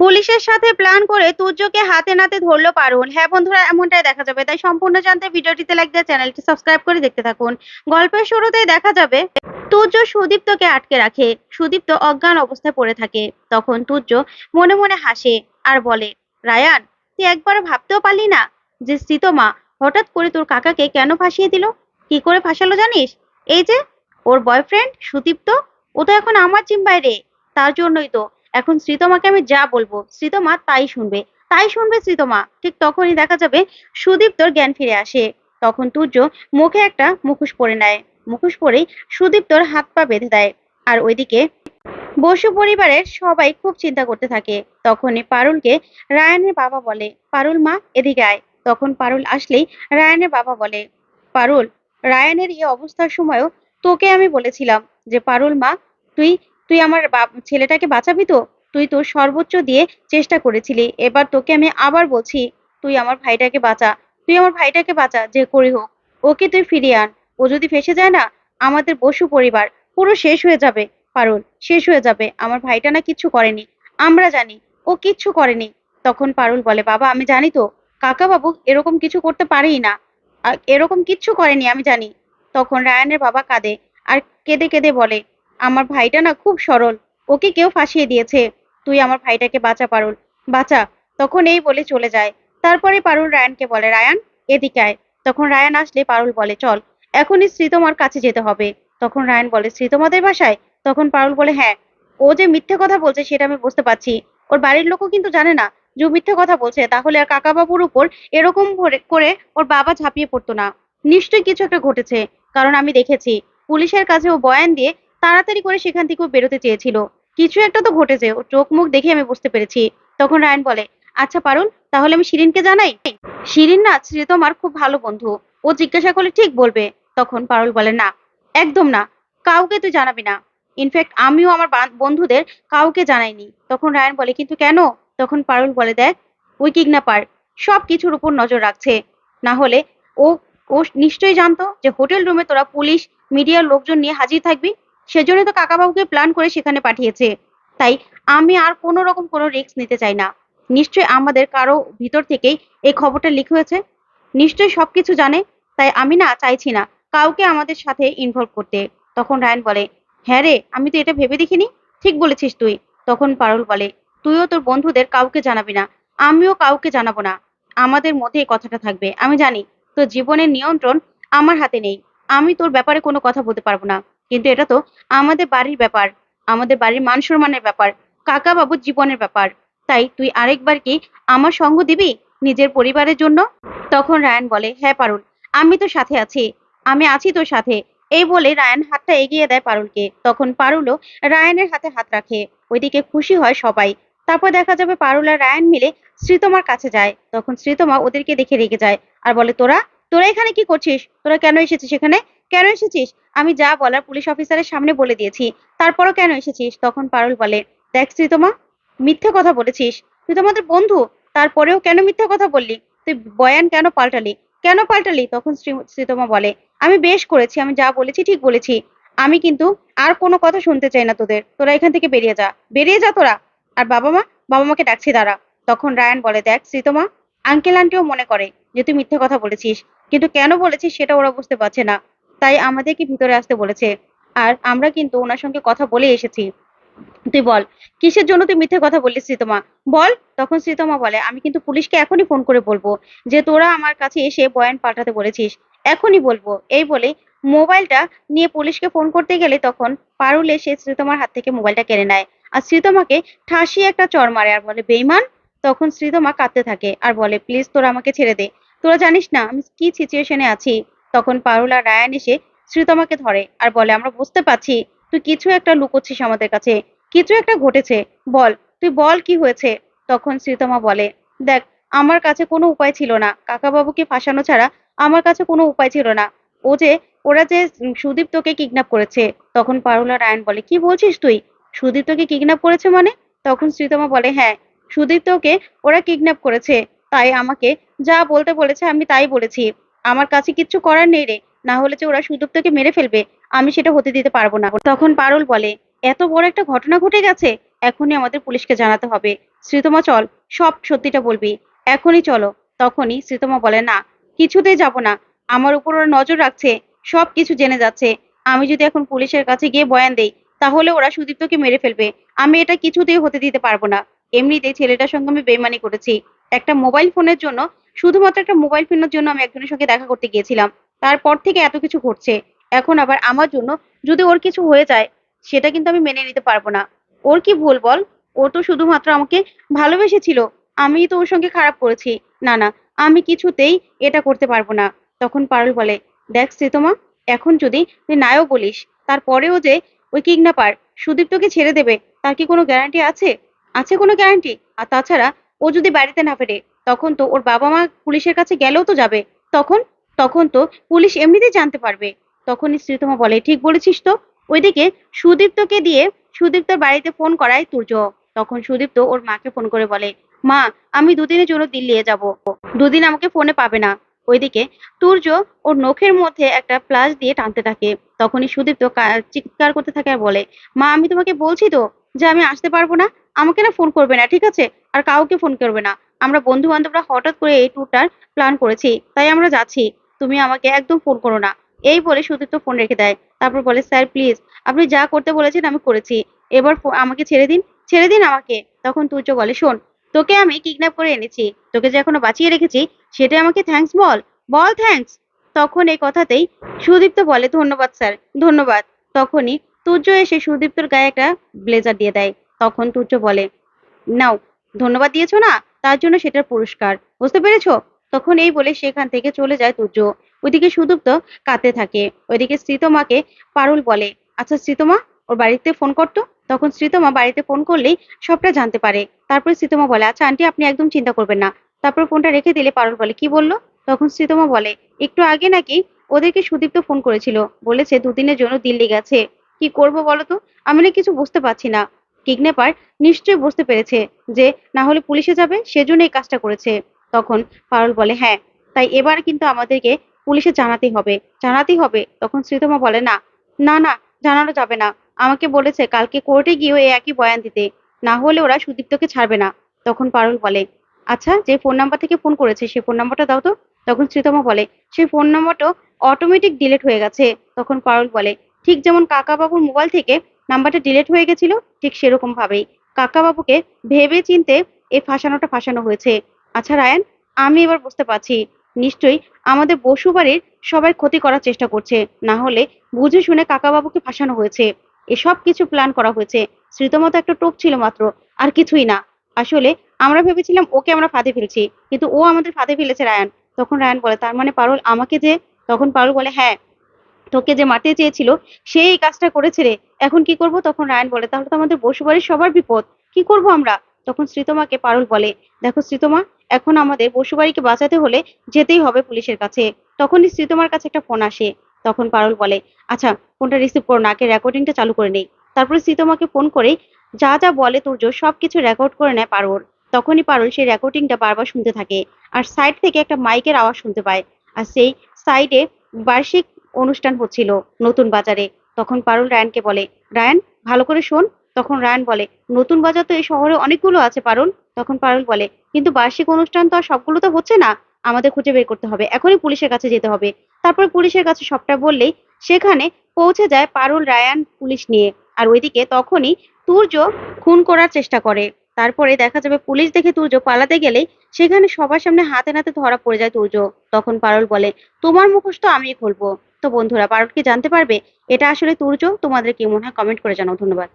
পুলিশের সাথে প্ল্যান করে তুর্যকে হাতে নাতে ধরলো পারুন। হ্যাঁ বন্ধুরা, এমনটাই দেখা যাবে। তাই সম্পূর্ণ জানতে ভিডিওটিতে লাইক দিয়ে চ্যানেলটি সাবস্ক্রাইব করে দেখতে থাকুন। গল্পের শুরুতেই দেখা যাবে, তুর্য সুদীপ্তকে আটকে রাখে। সুদীপ্ত অজ্ঞান অবস্থায় পড়ে থাকে। তখন তুর্য মনে মনে হাসে আর বলে, রায়ান, তুই একবার ভাবতেও পারলি না যে সীতমা হঠাৎ করে তোর কাকাকে কেন ফাঁসিয়ে দিল? কি করে ফাঁসালো জানিস? এই যে, ওর বয়ফ্রেন্ড সুদীপ্ত, ও তো এখন আমার চিম্বায় রে তার জন্যই তো এখন শ্রীতমাকে আমি যা বলব, শ্রীতমা তাই শুনবে তাই শুনবে শ্রীতমা। ঠিক তখনই দেখা যাবে সুদীপ্তর জ্ঞান ফিরে আসে। তখন তুর্য মুখে একটা মুখোশ পরে নেয়। মুখোশ পরেই সুদীপ্তর হাত পা বেঁধে দেয়। আর ওইদিকে বসু পরিবারের সবাই খুব চিন্তা করতে থাকে। তখনই পারুলকে রায়ানের বাবা বলে, পারুল মা, এদিকে আয়। তখন পারুল আসলেই রায়ানের বাবা বলে, পারুল, রায়ানের এই অবস্থার সময়ও তোকে আমি বলেছিলাম যে, পারুল মা, তুই তুই আমার ছেলেটাকে বাঁচাবি তো? তুই তোর সর্বোচ্চ দিয়ে চেষ্টা করেছিলি। এবার তোকে আমি আবার বলছি, তুই আমার ভাইটাকে বাঁচা। তুই আমার ভাইটাকে বাঁচা, যে করি হোক। ওকে তুই ফিরিয়ে আন। ও যদি ফেসে যায় না, আমাদের বসু পরিবার, পুরো শেষ হয়ে যাবে। পারুল, শেষ হয়ে যাবে। আমার ভাইটা না কিচ্ছু করেনি। আমরা জানি, ও কিচ্ছু করেনি। তখন পারুল বলে, বাবা, আমি জানি তো। কাকা বাবু এরকম কিছু করতে পারেই না। এরকম কিচ্ছু করেনি, আমি জানি। তখন রায়ানের বাবা কাঁদে আর কেঁদে কেঁদে বলে আমার ভাইটা না খুব সরল। ওকে কেউ ফাঁসিয়ে দিয়েছে। তুই আমার ভাইটাকে বাঁচা, পারুল। বাঁচা। তখন এই বলে চলে যায়। তারপরে পারুল রায়ানকে বলে, রায়ান, এদিকে আয়। তখন রায়ান আসলে পারুল বলে, চল, এখনই শ্রীতমার কাছে যেতে হবে। তখন রায়ান বলে, শ্রীতমাদের বাসায়? তখন পারুল বলে হ্যাঁ। ও যে মিথ্যে কথা বলছে সেটা আমি বুঝতে পারছি। ওর বাড়ির লোকও কিন্তু জানে না। যে মিথ্যে কথা বলছে, তাহলে আর কাকাবাবুর উপর এরকম করে- ওর বাবা ঝাঁপিয়ে পড়তো না। নিশ্চয়ই কিছু একটা ঘটেছে, কারণ আমি দেখেছি। পুলিশের কাছে ও বয়ান দিয়ে তাড়াতাড়ি করে সেখান থেকে বেরোতে চেয়েছিল। কিছু একটা তো ঘটেছে চোখ মুখ দেখে আমি বুঝতে পেরেছি। তখন রায়ন বলে আচ্ছা পারুল, তাহলে আমি শিরিনকে জানাই? শিরিন না শ্রীতমার খুব ভালো বন্ধু। ও জিজ্ঞাসা করলে ঠিক বলবে। তখন পারুল বলে, না, একদম না, কাউকে তুই জানাবি না। ইনফ্যাক্ট আমিও আমার বন্ধুদের কাউকে জানাইনি। তখন রায়ন বলে, কিন্তু কেন? তখন পারুল বলে, দেখ, ওই কিডন্যাপার সব কিছুর উপর নজর রাখছে। না হলে ও ও নিশ্চয়ই জানতো যে হোটেল রুমে তোরা পুলিশ, মিডিয়ার লোকজন নিয়ে হাজির থাকবি। সেজন্য তো কাকাবাবুকে প্ল্যান করে সেখানে পাঠিয়েছে। তাই আমি আর কোনো রকম কোনো রিস্ক নিতে চাই না। নিশ্চয়ই আমাদের কারও ভিতর থেকেই এই খবরটা লিক হয়েছে। নিশ্চয়ই সবকিছু জানে, তাই আমি না চাইছি না কাউকে আমাদের সাথে ইনভলভ করতে। তখন রায়ন বলে হ্যাঁ রে, আমি তো এটা ভেবে দেখিনি। ঠিক বলেছিস তুই। তখন পারুল বলে, তুইও তোর বন্ধুদের কাউকে জানাবি না। আমিও কাউকে জানাব না। আমাদের মধ্যে এই কথাটা থাকবে। আমি জানি, তোর জীবনের নিয়ন্ত্রণ আমার হাতে নেই। আমি তোর ব্যাপারে কোনো কথা বলতে পারব না। কিন্তু এটা তো আমাদের বাড়ির ব্যাপার, আমাদের বাড়ির মান সম্মানের ব্যাপার কাকা বাবুর জীবনের ব্যাপার। তাই তুই আরেকবার কি আমার সঙ্গ দিবি নিজের পরিবারের জন্য? তখন রায়ান বলে হ্যাঁ পারুল, আমি তো সাথে আছি, আমি আছি তোর সাথে। এই বলে রায়ান হাতটা এগিয়ে দেয় পারুলকে। তখন পারুলও রায়ানের হাতে হাত রাখে। ওইদিকে খুশি হয় সবাই। তারপর দেখা যাবে পারুল আর রায়ান মিলে শ্রীতমার কাছে যায়। তখন শ্রীতমা ওদেরকে দেখে রেগে যায়। আর বলে, তোরা? তোরা এখানে কি করছিস? তোরা কেন এসেছিস এখানে? কেন এসেছিস? আমি যা বলার পুলিশ অফিসারের সামনে বলে দিয়েছি। তারপরও কেন এসেছিস? তখন পারুল বলে, দেখ শ্রীতমা, মিথ্যে কথা বলেছিস। তুই তো আমাদের বন্ধু। তারপরেও কেন মিথ্যে কথা বললি? তুই বয়ান কেন পাল্টালি? কেন পাল্টালি? তখন শ্রী- শ্রীতমা বলে, আমি বেশ করেছি। আমি যা বলেছি ঠিক বলেছি। আমি কিন্তু আর কোনো কথা শুনতে চাই না তোদের। তোরা এখান থেকে বেরিয়ে যা। বেরিয়ে যা তোরা। আর বাবা মা, বাবা মাকে ডাকছি, দাঁড়া। তখন রায়ান বলে, দেখ শ্রীতমা আঙ্কেল আন্টিও মনে করে যে তুই মিথ্যে কথা বলেছিস। কিন্তু কেন বলেছিস সেটা ওরা বুঝতে পারছে না। তাই আমাদেরকে ভিতরে আসতে বলেছে। আর আমরা কিন্তু ওনার সঙ্গে কথা বলে এসেছি। তুই বল, কিসের জন্য তুই মিথ্যে কথা বললি শ্রীতমা? বল, তখন শ্রীতমা বলে, আমি কিন্তু পুলিশকে এখনই ফোন করে বলব যে তোরা আমার কাছে এসে বয়ান পাল্টাতে বলেছিস। এখনই বলব। এই বলে মোবাইলটা নিয়ে পুলিশকে ফোন করতে গেলে তখন পারুল এসে শ্রীতমার হাত থেকে মোবাইলটা কেড়ে নেয়। আর শ্রীতমাকে ঠাসিয়ে একটা চর মারে আর বলে বেইমান তখন শ্রীতমা কাঁদতে থাকে আর বলে, প্লিজ তোরা আমাকে ছেড়ে দে। তোরা জানিস না আমি কি সিচুয়েশনে আছি? তখন পারুল আর রায়ান এসে শ্রীতমাকে ধরে আর বলে, আমরা বুঝতে পারছি তুই কিছু একটা লুকোচ্ছিস আমাদের কাছে, কিছু একটা ঘটেছে, বল, তুই বল কি হয়েছে? তখন শ্রীতমা বলে, দেখ, আমার কাছে কোনো উপায় ছিল না, কাকাবাবুকে ফাঁসানো ছাড়া আমার কাছে কোনো উপায় ছিল না। ও যে, ওরা যে উম সুদীপ্তকে কিডন্যাপ করেছে। তখন পারুলা রায়ন বলে, কি বলছিস তুই? সুদীপ তোকে কিডন্যাপ করেছে মানে? তখন শ্রীতমা বলে হ্যাঁ সুদীপ্তকে ওরা কিডন্যাপ করেছে, তাই আমাকে যা বলতে বলেছে আমি তাই বলেছি। আমার কাছে কিচ্ছু করার নেই রে। না হলে যে ওরা সুদীপ্তকে মেরে ফেলবে, আমি সেটা হতে দিতে পারব না। তখন পারুল বলে, এত বড় একটা ঘটনা ঘটে গেছে? এখনই আমাদের পুলিশকে জানাতে হবে। শ্রীতমা, চল, সব সত্যিটা বলবি। এখনই চলো। তখনই শ্রীতমা বলে, না, কিছুতেই যাব না। আমার উপর ওরা নজর রাখছে, সব কিছু জেনে যাচ্ছে। আমি যদি এখন পুলিশের কাছে গিয়ে বয়ান দেই, তাহলে ওরা সুদীপ্তকে মেরে ফেলবে। আমি এটা কিছুতেই হতে দিতে পারব না। এমনিতেই ছেলেটার সঙ্গে আমি বেইমানি করেছি। একটা মোবাইল ফোনের জন্য শুধুমাত্র একটা মোবাইল ফোনের জন্য আমি একজনের সঙ্গে দেখা করতে গিয়েছিলাম। তারপর থেকে এত কিছু ঘটছে। এখন আবার আমার জন্য যদি ওর কিছু হয়ে যায়, সেটা কিন্তু আমি মেনে নিতে পারব না। ওর কি ভুল বল? ও তো শুধুমাত্র আমাকে ভালোবেসেছিল। আমি তো ওর সঙ্গে খারাপ করেছি। না না, আমি কিছুতেই এটা করতে পারব না। তখন পারুল বলে, দেখ শ্রীতমা, এখন যদি তুই নাও বলিস, তারপরেও যে ওই কিডন্যাপার সুদীপ্তকে ছেড়ে দেবে, তার কি কোনো গ্যারান্টি আছে? আছে কোনো গ্যারান্টি আর তাছাড়া ও যদি বাড়িতে না ফেরে তখন তো ওর বাবা মা পুলিশের কাছে গেলেও তো যাবে। তখন? তখন তো পুলিশ এমনিতেই জানতে পারবে। তখনই শ্রীতমা বলে, ঠিক বলেছিস তো। ওইদিকে সুদীপ্তকে দিয়ে সুদীপ্তর বাড়িতে ফোন করায় তুর্য। তখন সুদীপ্ত ওর মাকে ফোন করে বলে, মা, আমি দুদিনের জন্য দিল্লি যাব। দুদিন আমাকে ফোনে পাবে না। ওইদিকে তুর্য ওর নখের মধ্যে একটা প্লাস দিয়ে টানতে থাকে। তখনই সুদীপ্ত চিৎকার করতে থাকে আর বলে, মা, আমি তোমাকে বলছি তো যে আমি আসতে পারব না? আমাকে না ফোন করবে না, ঠিক আছে? আর কাউকে ফোন করবে না। আমরা বন্ধু বান্ধবরা হঠাৎ করে এই ট্যুরটার প্ল্যান করেছি, তাই আমরা যাচ্ছি। তুমি আমাকে একদম ফোন করো না। এই বলে সুদীপ্ত ফোন রেখে দেয়। তারপর বলে, স্যার প্লিজ আপনি যা করতে বলেছেন আমি করেছি। এবার আমাকে ছেড়ে দিন ছেড়ে দিন আমাকে। তখন তুর্য বলে, শোন, তোকে আমি কিডন্যাপ করে এনেছি। তোকে যে এখনও বাঁচিয়ে রেখেছি, সেটা আমাকে থ্যাঙ্কস বল। বল থ্যাঙ্কস তখন এই কথাতেই সুদীপ্ত বলে, ধন্যবাদ, স্যার, ধন্যবাদ। তখনই তুর্য এসে সুদীপ্তর গায়ে একটা ব্লেজার দিয়ে দেয়। তখন তুর্য বলে, নাও, ধন্যবাদ দিয়েছ না? তার জন্য সেটার পুরস্কার। বুঝতে পেরেছ? তখন এই বলে সেখান থেকে চলে যায় তুর্য ওইদিকে সুদীপ্ত কাঁদতে থাকে। ওইদিকে শ্রীতমাকে পারুল বলে আচ্ছা শ্রীতমা ওর বাড়িতে ফোন করতো? তখন শ্রীতমা বাড়িতে ফোন করলেই সবটা জানতে পারে। তারপরে শ্রীতমা বলে আচ্ছা আন্টি, আপনি একদম চিন্তা করবেন না। তারপর ফোনটা রেখে দিলে পারুল বলে, কি বলল? তখন শ্রীতমা বলে, একটু আগে নাকি ওদেরকে সুদীপ্ত ফোন করেছিল। বলেছে দুদিনের জন্য দিল্লি গেছে। কি করব বলো তো? আমি না কিছু বুঝতে পারছি না। কিডন্যাপার নিশ্চয়ই বুঝতে পেরেছে যে না হলে পুলিশে যাবে, সেজন্য এই কাজটা করেছে। তখন পারুল বলে হ্যাঁ তাই এবার কিন্তু আমাদেরকে পুলিশে জানাতেই হবে। জানাতেই হবে। তখন শ্রীতমা বলে, না না না, জানানো যাবে না। আমাকে বলেছে কালকে কোর্টে গিয়েও এই একই বয়ান দিতে। না হলে ওরা সুদীপ্তকে ছাড়বে না। তখন পারুল বলে আচ্ছা যে ফোন নাম্বার থেকে ফোন করেছে সেই ফোন নাম্বারটা দাও তো। তখন শ্রীতমা বলে, সেই ফোন নাম্বারটা অটোমেটিক ডিলিট হয়ে গেছে। তখন পারুল বলে, ঠিক যেমন কাকাবাবুর মোবাইল থেকে নাম্বারটা ডিলিট হয়ে গেছিল, ঠিক সেরকম ভাবেই। কাকাবাবুকে ভেবে চিনতে এই ফাঁসানোটা ফাঁসানো হয়েছে। আচ্ছা রায়ান, আমি এবার বুঝতে পারছি। নিশ্চয়ই আমাদের বসু বাড়ির সবাই ক্ষতি করার চেষ্টা করছে। না হলে বুঝে শুনে কাকাবাবুকে ফাঁসানো হয়েছে। এসব কিছু প্ল্যান করা হয়েছে। শ্রীতমত একটা টোপ ছিল মাত্র, আর কিছুই না। আসলে আমরা ভেবেছিলাম ওকে আমরা ফাঁদে ফেলছি, কিন্তু ও আমাদের ফাঁদে ফেলেছে রায়ান। তখন রায়ান বলে, তার মানে পারুল আমাকে যে? তখন পারুল বলে হ্যাঁ তোকে যে মারতে চেয়েছিল সেই এই কাজটা করেছে রে। এখন কি করব? তখন রায়ন বলে, তাহলে তো আমাদের বসুবাড়ির সবার বিপদ। কি করব আমরা? তখন শ্রীতমাকে পারুল বলে, দেখো শ্রীতমা, এখন আমাদের বসুবাড়িকে বাঁচাতে হলে যেতেই হবে পুলিশের কাছে। তখনই শ্রীতমার কাছে একটা ফোন আসে। তখন পারুল বলে আচ্ছা ফোনটা রিসিভ করো না রেকর্ডিংটা চালু করে নেই। তারপরে শ্রীতমাকে ফোন করে, যা যা বলে তুর্য সবকিছু রেকর্ড করে নেয় পারুল। তখনই পারুল সেই রেকর্ডিংটা বারবার শুনতে থাকে। আর সাইড থেকে একটা মাইকের আওয়াজ শুনতে পায়। আর সেই সাইডে বার্ষিক অনুষ্ঠান হচ্ছিল নতুন বাজারে। তখন পারুল রায়ানকে বলে, রায়ান, ভালো করে শোন। তখন রায়ান বলে, নতুন বাজার তো এই শহরে অনেকগুলো আছে পারুল। তখন পারুল বলে, কিন্তু বার্ষিক অনুষ্ঠান তো আর সবগুলো তো হচ্ছে না। আমাদের খুঁজে বের করতে হবে। এখনই পুলিশের কাছে যেতে হবে। তারপর পুলিশের কাছে সবটা বললেই সেখানে পৌঁছে যায় পারুল রায়ান পুলিশ নিয়ে। আর ওইদিকে তখনই তুর্য খুন করার চেষ্টা করে। তারপরে দেখা যাবে পুলিশ দেখে তুর্য পালাতে গেলেই সেখানে সবার সামনে হাতে নাতে ধরা পড়ে যায় তুর্য। তখন পারুল বলে, তোমার মুখোশ তো আমিই খুলবো। তো বন্ধুরা পারুল কি জানতে পারবে? এটা আসলে তুর্য তোমাদের কি মনে হয়? কমেন্ট করে জানাও, ধন্যবাদ।